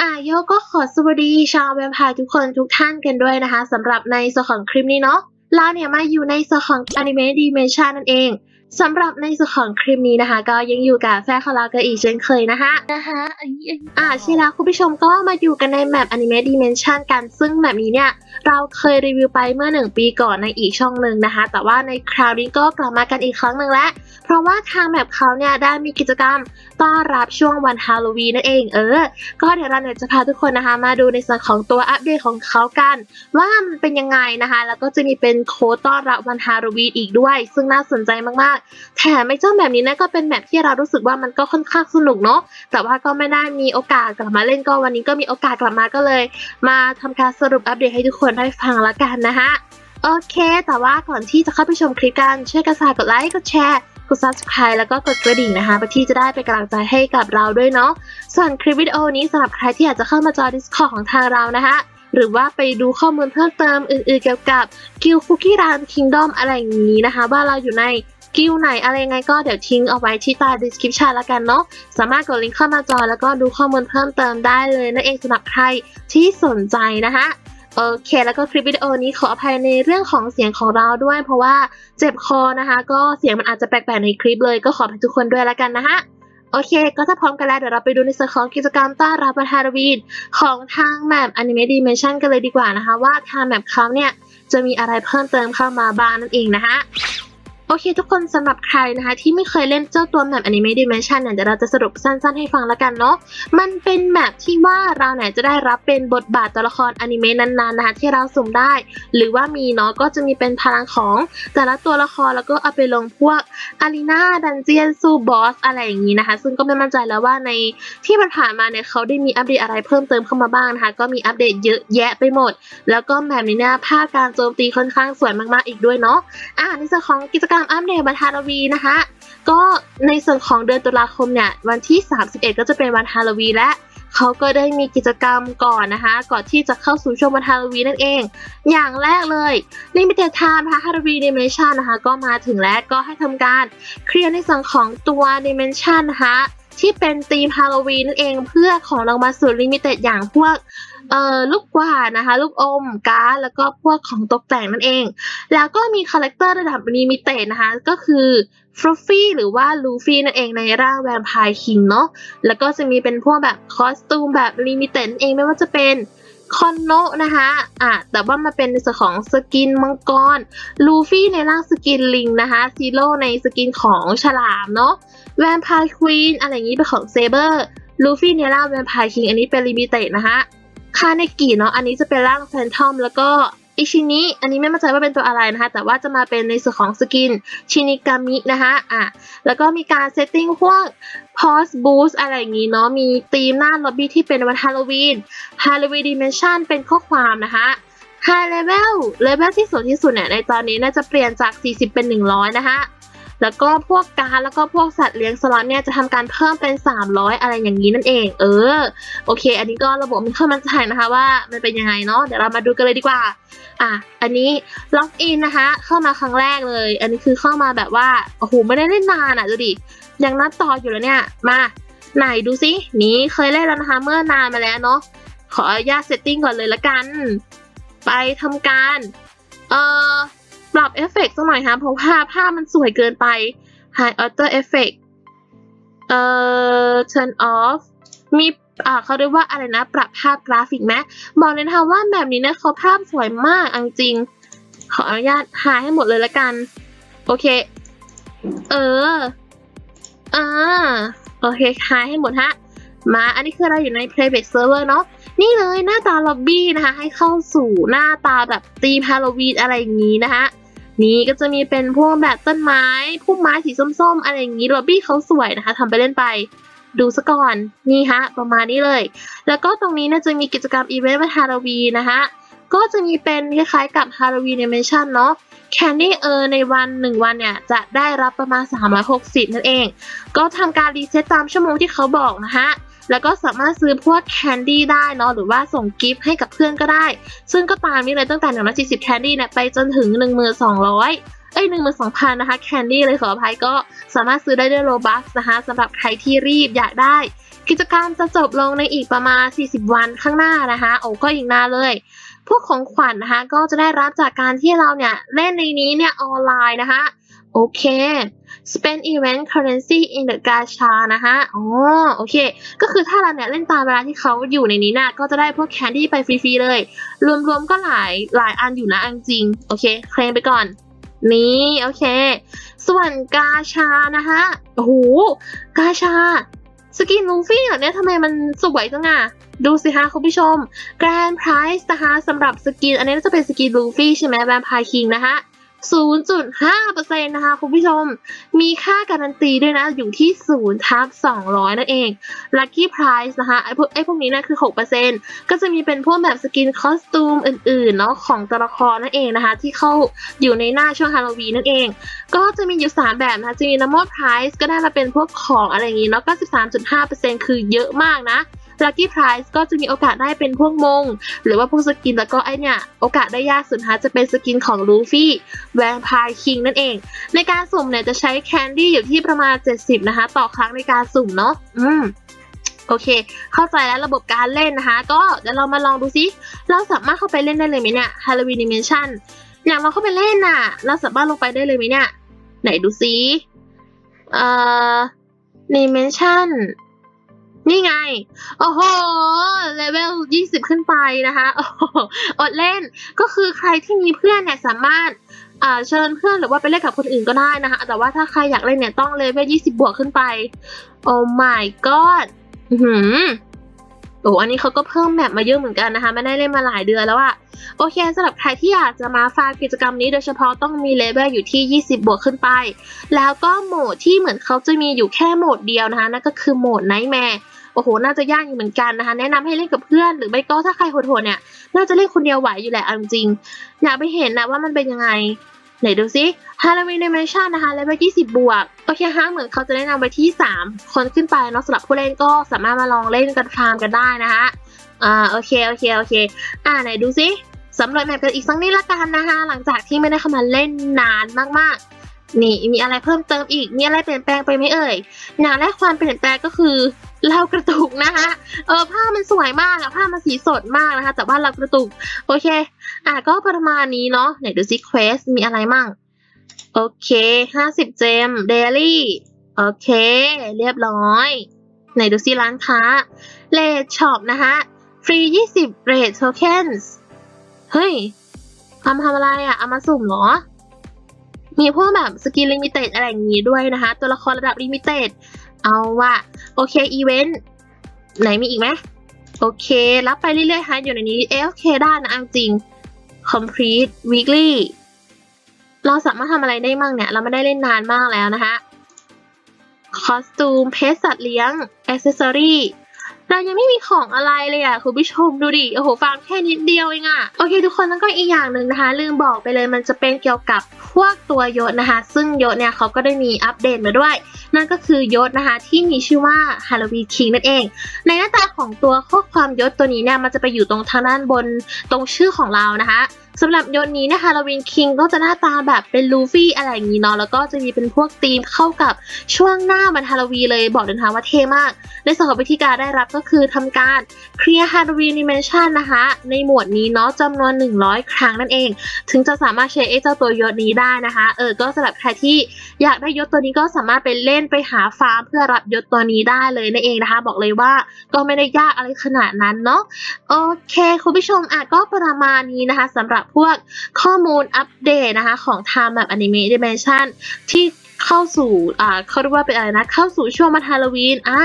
อะโยก็ขอสวัสดีชาวแวมพายทุกคนทุกท่านกันด้วยนะคะสำหรับในส่วนของคลิปนี้เนาะเราเนี่ยมาอยู่ในส่วนของอนิเมะดีเมชันนั่นเอง สำหรับในส่วนของคลิปนี้นะคะ ก็ยังอยู่กับแฟร์คารากันอีกเช่นเคยนะคะนะคะอ่าใช่แล้วคุณผู้ชมก็มาอยู่กันในแมปอนิเมะดีเมชันกัน ซึ่งแมปนี้เนี่ย เราเคยรีวิวไปเมื่อหนึ่งปีก่อนในอีกช่องหนึ่งนะคะ แต่ว่าในคราวนี้ก็กลับมากันอีกครั้งหนึ่งแล้ว เพราะว่าทางแมปเขาเนี่ยได้มีกิจกรรมต้อนรับช่วงวันฮาโลวีนนั่นเองเออ ก็เดี๋ยวเราเนี่ยจะพาทุกคนนะคะมาดูในส่วนของตัวอัปเดตของเขากัน ว่ามันเป็นยังไงนะคะ แล้วก็จะมีเป็นโค้ดต้อนรับวันฮาโลวีนอีกด้วย ซึ่งน่าสนใจมากๆแถมไอ้เจ้าแบบนี้นะก็เป็นแบบที่เรารู้สึกว่ามันก็ค่อนข้างสนุกเนาะแต่ว่าก็ไม่ได้มีโอกาสกลับมาเล่นก็วันนี้ก็มีโอกาสกลับมาก็เลย มาทำการสรุปอัปเดตให้ทุกคนได้ฟังละกันนะคะโอเค แต่ว่าก่อนที่จะเข้าไปชมคลิปกันช่วยกันฝากกดไลค์กดแชร์กด subscribe แล้วก็กดกระดิ่งนะคะเพื่อที่จะได้เป็นกำลังใจให้กับเราด้วยเนาะส่วนคลิปวิดีโอนี้สำหรับใครที่อยากจะเข้ามาจอย Discord ของทางเรานะคะหรือว่าไปดูข้อมูลเพิ่มเติมอื่นๆเกี่ยวกับกิลคุกกี้รันคิงดอมอะไรอย่างนี้นะคะ ว่าเราอยู่ใน กิลไหนอะไรยังไงก็เดี๋ยวทิ้งเอาไว้ที่ใต้ description แล้วกันเนาะสามารถกดลิงก์เข้ามาจอยแล้วก็ดูข้อมูลเพิ่มเติมได้เลยนั่นเองสำหรับใครที่สนใจนะคะโอเคแล้วก็คลิปวิดีโอนี้ขออภัยในเรื่องของเสียงของเราด้วย เพราะว่าเจ็บคอนะคะ ก็เสียงมันอาจจะแปลกๆในคลิปเลยก็ขอให้ทุกคนด้วยแล้วกันนะคะโอเค ก็ถ้าพร้อมกันแล้วเดี๋ยวเราไปดูในส่วนของกิจกรรมต้อนรับวันฮาโลวีนของทางแมป Anime Dimension กันเลยดีกว่านะคะ ว่าทางแมปเขาเนี่ยจะมีอะไรเพิ่มเติมเข้ามาบ้างนั่นเองนะคะ โอเคทุกคนสำหรับใครนะคะ ที่ไม่เคยเล่นเจ้าตัวแมป Anime Dimension เนี่ยเดี๋ยวเราจะสรุปสั้นๆให้ฟังแล้วกันเนาะมันเป็นแมปที่ว่าเราเนี่ยจะได้รับเป็นบทบาทตัวละครอนิเมะนั้นๆนะคะที่เราสุ่มได้ หรือว่ามีเนาะก็จะมีเป็นพลังของแต่ละตัวละครแล้วก็เอาไปลงพวกอารีนาดันเจียนสู้บอสอะไรอย่างนี้นะคะ ซึ่งก็ไม่มั่นใจแล้วว่าในที่ผ่านมาเนี่ยเขาได้มีอัปเดตอะไรเพิ่มเติมเข้ามาบ้างนะคะก็มีอัปเดตเยอะแยะไปหมด แล้วก็แบบนี้เนี่ยภาพการโจมตีค่อนข้างสวยมากๆอีกด้วยเนาะอ่าในส่วนของกิจกรรมามอัปเดตบันทาราวีนะคะ ก็ในส่วนของเดือนตุลาคมเนี่ยวันที่ 31 ก็จะเป็นวันฮาโลวีนและเขาก็ได้มีกิจกรรมก่อนนะคะ ก่อนที่จะเข้าสู่ช่วงวันฮาโลวีนนั่นเอง อย่างแรกเลย Limited Time นะคะ Halloween Dimension นะคะ ก็มาถึงแล้วก็ให้ทำการเคลียร์ในส่วนของตัว Dimension นะคะที่เป็นธีมฮาโลวีนนั่นเองเพื่อของรางวัลสุดลิมิเต็ดอย่างพวก เอ่อลูกกวาดนะคะ ลูกอมการ์ดแล้วก็พวกของตกแต่งนั่นเอง แล้วก็มีคาแรคเตอร์ระดับลิมิเต็ดนะคะ ก็คือฟรุฟฟี่หรือว่าลูฟี่นั่นเองในร่างแวมไพร์คิงเนาะแล้วก็จะมีเป็นพวกแบบคอสตูมแบบลิมิเต็ดเองไม่ว่าจะเป็นคอนโนะนะคะอะแต่ว่ามาเป็นในส่วนของสกินมังกร ลูฟี่ในร่างสกินลิงนะคะซีโร่ในสกินของฉลามเนาะ แวมไพร์ควีนอะไรอย่างนี้เป็นของเซเบอร์ ลูฟี่ในร่างแวมไพร์คิงอันนี้เป็นลิมิเต็ดนะคะ คาเนกิเนาะอันนี้จะเป็นร่างแฟนทอมแล้วก็อิชินิอันนี้ไม่มั่นใจว่าเป็นตัวอะไรนะคะ แต่ว่าจะมาเป็นในส่วนของสกินชินิกามินะคะอะแล้วก็มีการเซตติ้งพวกพอสบูสอะไรอย่างนี้เนาะมีธีมหน้าล็อบบี้ที่เป็นวันฮาโลวีนฮาโลวีนดิเมนชันเป็นข้อความนะคะ High Level Level ที่สูงที่สุดเนี่ยในตอนนี้น่าจะเปลี่ยนจาก 40 เป็น 100 นะคะ แล้วก็พวกการแล้วก็พวกสัตว์เลี้ยงสล็อตเนี่ยจะทำการเพิ่มเป็น 300 อะไรอย่างนี้นั่นเอง เออ โอเค อันนี้ก็ระบบมันเข้ามาใส่นะคะว่ามันเป็นยังไงเนาะ เดี๋ยวเรามาดูกันเลยดีกว่า อะ อันนี้ล็อกอินนะคะ เข้ามาครั้งแรกเลย อันนี้คือเข้ามาแบบว่า โอ้โห ไม่ได้เล่นนานอะดูดิ ยังนับต่ออยู่แล้วเนี่ย มา ไหนดูสินี่เคยเล่นแล้วนะคะ เมื่อนานมาแล้วเนาะ ขออนุญาตเซตติ้งก่อนเลยละกัน ไปทำการ เอ่อ ปรับเอฟเฟกต์สักหน่อยคะเพราะว่าภาพมันสวยเกินไป High Auto Effect เอ่อ Turn off มีอ่าเขาเรียกว่าอะไรนะ ปรับภาพกราฟิกไหมบอกเลยนะคะว่าแบบนี้เนี่ยเขาภาพสวยมากจริง ขออนุญาตหาให้หมดเลยละกัน โอเค เอออ่าโอเคหายให้หมดฮะ มา อันนี้คือเราอยู่ใน private server เนาะ นี่เลยหน้าตาล็อบบี้นะคะ ให้เข้าสู่หน้าตาแบบตีมฮาโลวีนอะไรอย่างนี้นะคะ นี่ก็จะมีเป็นพวกแบบต้นไม้พุ่มไม้สีส้มๆ อะไรอย่างนี้ ล็อบบี้เขาสวยนะคะทำไปเล่นไปดูซะก่อนนี่ฮะ ประมาณนี้เลย แล้วก็ตรงนี้เนะจะมีกิจกรรมอีเวนต์วันฮาโลวีนนะคะก็จะมีเป็นคล้ายๆกับฮาโลวีน n น m มชั่นเนาะแคนดี้เออในวันหนึ่งวันเนี่ย จะได้รับประมาณ 360 นั่นเอง ก็ทำการรีเซ็ตตามชั่วโมงที่เขาบอกนะคะ แล้วก็สามารถซื้อพวกแคนดี้ได้เนาะหรือว่าส่งกิฟต์ให้กับเพื่อนก็ได้ ซึ่งก็ตามนี้เลยตั้งแต่140แคนดี้เนี่ยไปจนถึง 1200เอ้ย12,000นะคะแคนดี้เลยขออภัยก็สามารถซื้อได้ด้วยโรบัคนะคะสำหรับใครที่รีบอยากได้ กิจกรรมจะจบลงในอีกประมาณ 40 วันข้างหน้านะคะ โอ้ก็อีกนานเลย พวกของขวัญนะคะ ก็จะได้รับจากการที่เราเนี่ย เล่นในนี้เนี่ยออนไลน์นะคะ โอเค spend event currency in the gacha นะคะอ๋อ โอเค ก็คือถ้าเราเนี่ยเล่นตามเวลาที่เขาอยู่ในนี้น่ะก็จะได้พวกแคนดี้ไปฟรีๆเลย รวมๆก็หลายหลายอันอยู่นะเอาจริง โอเค เคลมไปก่อน นี่ โอเค ส่วนกาชานะคะ โอ้โห กาชา สกินลูฟี่เหรอเนี่ยทำไมมันสวยจังอะดูสิคะคุณผู้ชม Grand Prize นะคะสำหรับสกิน อันนี้จะเป็นสกินลูฟี่ใช่ไหมแวมไพร์คิงนะคะ 0.5%นะคะคุณผู้ชม มีค่าการันตีด้วยนะ อยู่ที่0ทับ200 นั่นเอง Lucky Prize นะคะ ไอ้พวกไอพวกนี้นะคือ 6%ก็จะมีเป็นพวกแบบสกินคอสตูมอื่นๆ เนาะของตัวละครนั่นเองนะคะ ที่เข้าอยู่ในหน้าช่วงฮาโลวีนนั่นเอง ก็จะมีอยู่ 3 แบบนะคะจะมี normal price ก็ได้มาเป็นพวกของอะไรอย่างงี้เนาะก็13.5%คือเยอะมากนะ lucky price ก็จะมีโอกาสได้เป็นพวกมง หรือว่าพวกสกินแล้วก็ไอเนี่ย โอกาสได้ยากสุดนะคะจะเป็นสกินของลูฟี่แวมไพร์คิงนั่นเอง ในการสุ่มเนี่ยจะใช้แคนดี้อยู่ที่ประมาณ 70 นะคะ ต่อครั้งในการสุ่มเนาะอืมโอเค เข้าใจแล้วระบบการเล่นนะคะ ก็เดี๋ยวเรามาลองดูซิ เราสามารถเข้าไปเล่นได้เลยไหมเนี่ย Halloween Dimension อย่างเราเข้าไปเล่นน่ะ เราสามารถลงไปได้เลยไหมเนี่ย ไหนดูซิ เอ่อ Dimension นี่ไง โอ้โห เลเวล 20 ขึ้นไปนะคะออดเล่น ก็คือใครที่มีเพื่อนเนี่ยสามารถเชิญเพื่อนหรือว่าไปเล่นกับคนอื่นก็ได้นะคะ แต่ว่าถ้าใครอยากเล่นเนี่ยต้องเลเวล 20 บวกขึ้นไป โอ้ my god หืม โอ้อันนี้เขาก็เพิ่มแมปมาเยอะเหมือนกันนะคะไม่ได้เล่นมาหลายเดือนแล้วอะโอเคสำหรับใครที่อยากจะมาฟาร์มกิจกรรมนี้โดยเฉพาะต้องมีเลเวลอยู่ที่ 20 บวกขึ้นไป แล้วก็โหมดที่เหมือนเขาจะมีอยู่แค่โหมดเดียวนะคะนั่นก็คือโหมดไนท์แมร์โอ้โห น่าจะยากอยู่เหมือนกันนะคะ แนะนำให้เล่นกับเพื่อน หรือไม่ก็ถ้าใครโหดๆเนี่ย น่าจะเล่นคนเดียวไหวอยู่แหละเอาจริง อยากไปเห็นนะว่ามันเป็นยังไง ไหนดูซิฮาโลวีนในแมนชั่นนะคะเลเวล20 บวก โอเคฮะเหมือนเขาจะแนะนำไปที่ 3 คนขึ้นไปเนาะสำหรับผู้เล่นก็สามารถมาลองเล่นกันฟาร์มกันได้นะคะอ่าโอเค โอเค โอเค อ่าไหนดูซิสำรวจแมปกันอีกสักนิดละกันนะคะ หลังจากที่ไม่ได้เข้ามาเล่นนานมากๆ นี่มีอะไรเพิ่มเติมอีก มีอะไรเปลี่ยนแปลงไปไหมเอ่ยอย่างแรกความเปลี่ยนแปลงก็คือเรากระตุกนะคะเออผ้ามันสวยมากอะผ้ามันสีสดมากนะคะ แต่ว่าเรากระตุก โอเค อะก็ประมาณนี้เนาะไหนดูซิเควสมีอะไรมั่ง โอเคห้าสิบเจมเดลี่โอเค เรียบร้อย ไหนดูซิร้านค้าเลดช็อปนะคะฟรียี่สิบเรดโทเค็นส์เฮ้ยทำทำอะไรอะเอามาสุ่มเหรอ มีพวกแบบสกินลิมิเต็ดอะไรอย่างงี้ด้วยนะคะ ตัวละครระดับลิมิเต็ดเอาว่ะโอเคอีเวนต์ไหนมีอีกไหมโอเครับไปเรื่อยๆฮะอยู่ในนี้ AFK ได้นะเอาจริง complete weekly เราสามารถทำอะไรได้มั่งเนี่ย เราไม่ได้เล่นนานมากแล้วนะคะคอสตูมเพชสัตว์เลี้ยงอ c เซสซอรี่เรายังไม่มีของอะไรเลยอะคุณผู้ชมดูดิ โอ้โหฟังแค่นิดเดียวเองอะ โอเคทุกคนแล้วก็อีกอย่างหนึ่งนะคะ ลืมบอกไปเลยมันจะเป็นเกี่ยวกับ วกตัวยศนะคะ ซึ่งยศเนี่ยเขาก็ได้มีอัปเดตมาด้วย นั่นก็คือยศนะคะที่มีชื่อว่า Halloween King นั่นเอง ในหน้าตาของตัวข้อความยศตัวนี้เนี่ยมันจะไปอยู่ตรงทางด้านบนตรงชื่อของเรานะคะสำหรับยศนี้นะคะ Halloween King ก็จะหน้าตาแบบเป็นลูฟี่อะไรอย่างนี้เนาะแล้วก็จะมีเป็นพวกธีมเข้ากับช่วงหน้าวันฮาโลวีเลยบอกเลยนะคะว่าเท่มาก ในส่วนของวิธีการได้รับก็คือทำการเคลียร์ Halloween Dimension นะคะ ในหมวดนี้เนาะจำนวน 100 ครั้งนั่นเอง ถึงจะสามารถใช้เจ้าตัวยศนี้ได้นะคะเออก็สำหรับใครที่อยากได้ยศตัวนี้ก็สามารถไปเล่นไปหาฟาร์มเพื่อรับยศตัวนี้ได้เลยนั่นเองนะคะ บอกเลยว่าก็ไม่ได้ยากอะไรขนาดนั้นเนาะโอเคคุณผู้ชมอะก็ประมาณนี้นะคะสำหรับพวกข้อมูลอัปเดตนะคะของ Time Map Anime Dimension ที่ เข้าสู่อ่าเขาเรียกว่าเป็นอะไรนะ เข้าสู่ช่วงวันฮาโลวีนอะ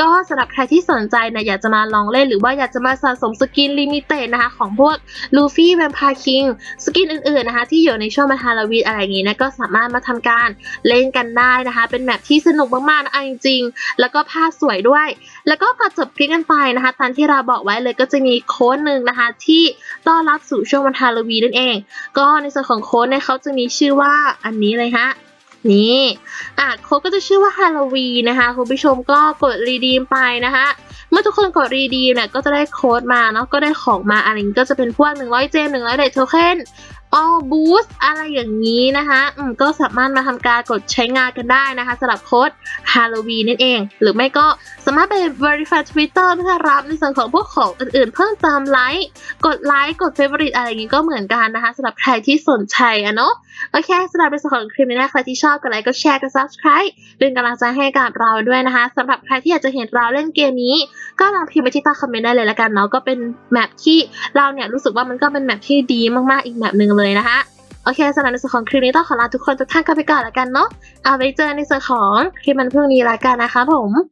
ก็สำหรับใครที่สนใจนี่ยอยากจะมาลองเล่นหรือว่าอยากจะมาสะสมสกินลิมิเต็ดนะคะ ของพวกลูฟี่แวมพาคิงสกินอื่นๆนะคะ ที่อยู่ในช่วงวันฮาโลวีนอะไรอย่างงี้นะก็สามารถมาทำการเล่นกันได้นะคะ เป็นแมปที่สนุกมากๆนะจริงๆ แล้วก็ภาพสวยด้วย แล้วก็ก่อนจบคลิปกันไปนะคะตามที่เราบอกไว้เลยก็จะมีโค้ดหนึ่งนะคะ ที่ต้อนรับสู่ช่วงวันฮาโลวีนนั่นเอง ก็ในส่วนของโค้ดเนี่ยเขาจะมีชื่อว่าอันนี้เลยฮะ นี่อะโค้ดก็จะชื่อว่าฮาโลวีนนะคะคุณผู้ชมก็กดรีดีมไปนะคะเมื่อทุกคนกดรีดีมเนี่ยก็จะได้โค้ดมาเนาะก็ได้ของมาอะไรอย่างนี้ก็จะเป็นพวก100เจม100เดทโทเค็น all boost อะไรอย่างนี้นะคะอืมก็สามารถมาทำการกดใช้งานกันได้นะคะสำหรับโค้ด Halloween นั่นเอง หรือไม่ก็สามารถไป verify Twitter เพื่อรับในส่วนของพวกของอื่นๆ เพิ่มเติมไลค์กดไลค์กด favorite อะไรอย่างนี้ก็เหมือนกันนะคะสำหรับใครที่สนใจอะเนาะโอเคสำหรับในส่วนของคลิปนี้นะใครที่ชอบก็ไลค์ก็แชร์ก็ subscribe เป็นกำลังใจให้กับเราด้วยนะคะสำหรับใครที่อยากจะเห็นเราเล่นเกมนี้ ก็ลองพิมพ์ไปที่ใต้คอมเมนต์ได้เลยละกันเนาะก็เป็นแมปที่เราเนี่ยรู้สึกว่ามันก็เป็นแมปที่ดีมากๆอีกแมปหนึ่งเลยเลยนะคะโอเคสำหรับในส่วนของคลิปนี้ต้องขอลาทุกคนทุกท่านกันไปก่อนละกันเนาะเอาไว้เจอในส่วนของคลิปมันพรุ่งนี้ละกันนะคะผม